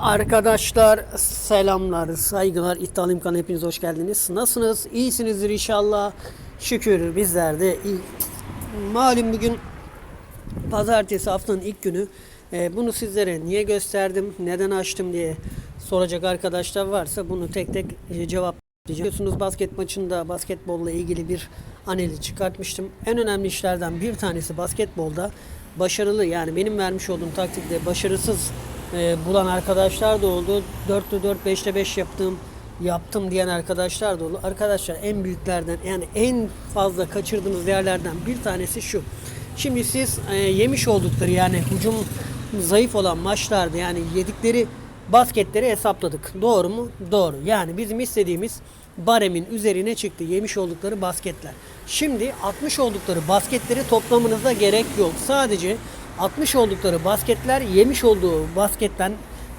Arkadaşlar selamlar, saygılar. İddialı İmkan'a hepiniz hoş geldiniz. Nasılsınız? İyisinizdir inşallah. Şükür bizler de iyi. Malum bugün pazartesi haftanın ilk günü. Ee, bunu sizlere niye gösterdim, neden açtım diye soracak arkadaşlar varsa bunu tek tek e, cevaplayacağım. Biliyorsunuz basket maçında basketbolla ilgili bir analiz çıkartmıştım. En önemli işlerden bir tanesi basketbolda başarılı yani benim vermiş olduğum taktikte başarısız e, bulan arkadaşlar da oldu. 4'te 4, 5'te 5 yaptım yaptım diyen arkadaşlar da oldu. Arkadaşlar en büyüklerden yani en fazla kaçırdığınız yerlerden bir tanesi şu. Şimdi siz e, yemiş oldukları yani hücum zayıf olan maçlarda yani yedikleri basketleri hesapladık. Doğru mu? Doğru. Yani bizim istediğimiz baremin üzerine çıktı yemiş oldukları basketler. Şimdi 60 oldukları basketleri toplamanıza gerek yok. Sadece 60 oldukları basketler yemiş olduğu basketten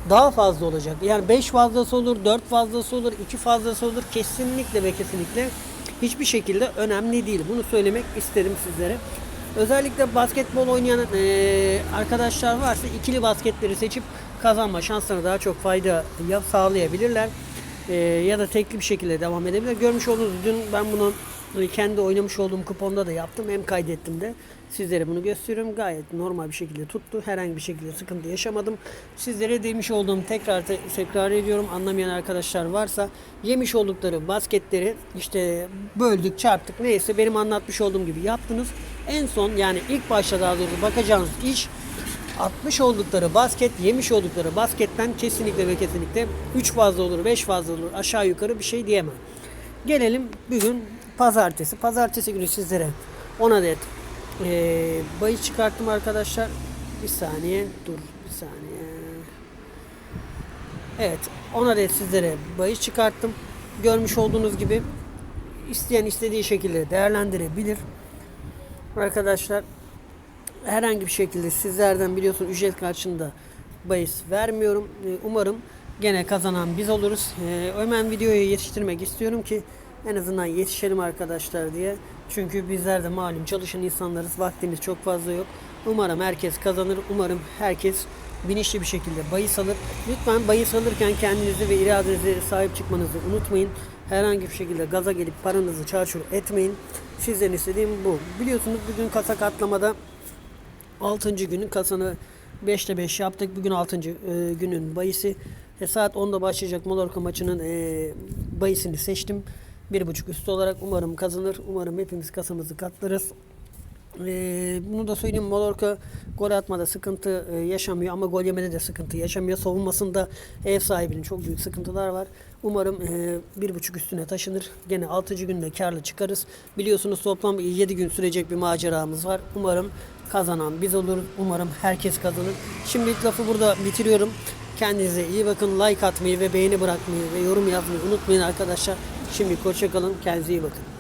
daha fazla olacak. Yani 5 fazlası olur, 4 fazlası olur, 2 fazlası olur. Kesinlikle ve kesinlikle hiçbir şekilde önemli değil. Bunu söylemek isterim sizlere. Özellikle basketbol oynayan eee, arkadaşlar varsa ikili basketleri seçip kazanma şanslarına daha çok fayda ya- sağlayabilirler. Eee, ya da tekli bir şekilde devam edebilir. Görmüş olduğunuz dün ben bunu kendi oynamış olduğum kuponda da yaptım. Hem kaydettim de. Sizlere bunu gösteriyorum. Gayet normal bir şekilde tuttu. Herhangi bir şekilde sıkıntı yaşamadım. Sizlere demiş olduğum tekrar te- tekrar ediyorum. Anlamayan arkadaşlar varsa yemiş oldukları basketleri işte böldük, çarptık neyse benim anlatmış olduğum gibi yaptınız. En son yani ilk başta daha doğrusu bakacağınız iş 60 oldukları basket, yemiş oldukları basketten kesinlikle ve kesinlikle 3 fazla olur, 5 fazla olur. Aşağı yukarı bir şey diyemem. Gelelim bugün pazartesi. Pazartesi günü sizlere 10 adet eee bayı çıkarttım arkadaşlar. Bir saniye dur bir saniye. Evet 10 adet sizlere bayı çıkarttım. Görmüş olduğunuz gibi isteyen istediği şekilde değerlendirebilir. Arkadaşlar herhangi bir şekilde sizlerden biliyorsun ücret karşılığında bahis vermiyorum. Ee, Umarım gene kazanan biz oluruz. Ee, Hemen videoyu yetiştirmek istiyorum ki en azından yetişelim arkadaşlar diye. Çünkü bizler de malum çalışan insanlarız. Vaktimiz çok fazla yok. Umarım herkes kazanır. Umarım herkes bilinçli bir şekilde bahis alır. Lütfen bahis alırken kendinizi ve iradenize sahip çıkmanızı unutmayın. Herhangi bir şekilde gaza gelip paranızı çarçur etmeyin. Sizden istediğim bu. Biliyorsunuz bugün kasa katlamada 6. günün kasanı 5'te 5 yaptık. Bugün 6. e, günün bayisi. E, saat 10'da başlayacak Mallorca maçının e, bayisini seçtim. 1.5 üstü olarak umarım kazanır. Umarım hepimiz kasamızı katlarız. Ee, bunu da söyleyeyim Mallorca gol atmada sıkıntı e, yaşamıyor ama gol yemede de sıkıntı yaşamıyor. Savunmasında ev sahibinin çok büyük sıkıntılar var. Umarım e, bir buçuk üstüne taşınır. Gene 6. günde karlı çıkarız. Biliyorsunuz toplam 7 gün sürecek bir maceramız var. Umarım kazanan biz oluruz. Umarım herkes kazanır. Şimdilik lafı burada bitiriyorum. Kendinize iyi bakın. Like atmayı ve beğeni bırakmayı ve yorum yazmayı unutmayın arkadaşlar. Şimdi hoşça kalın. Kendinize iyi bakın.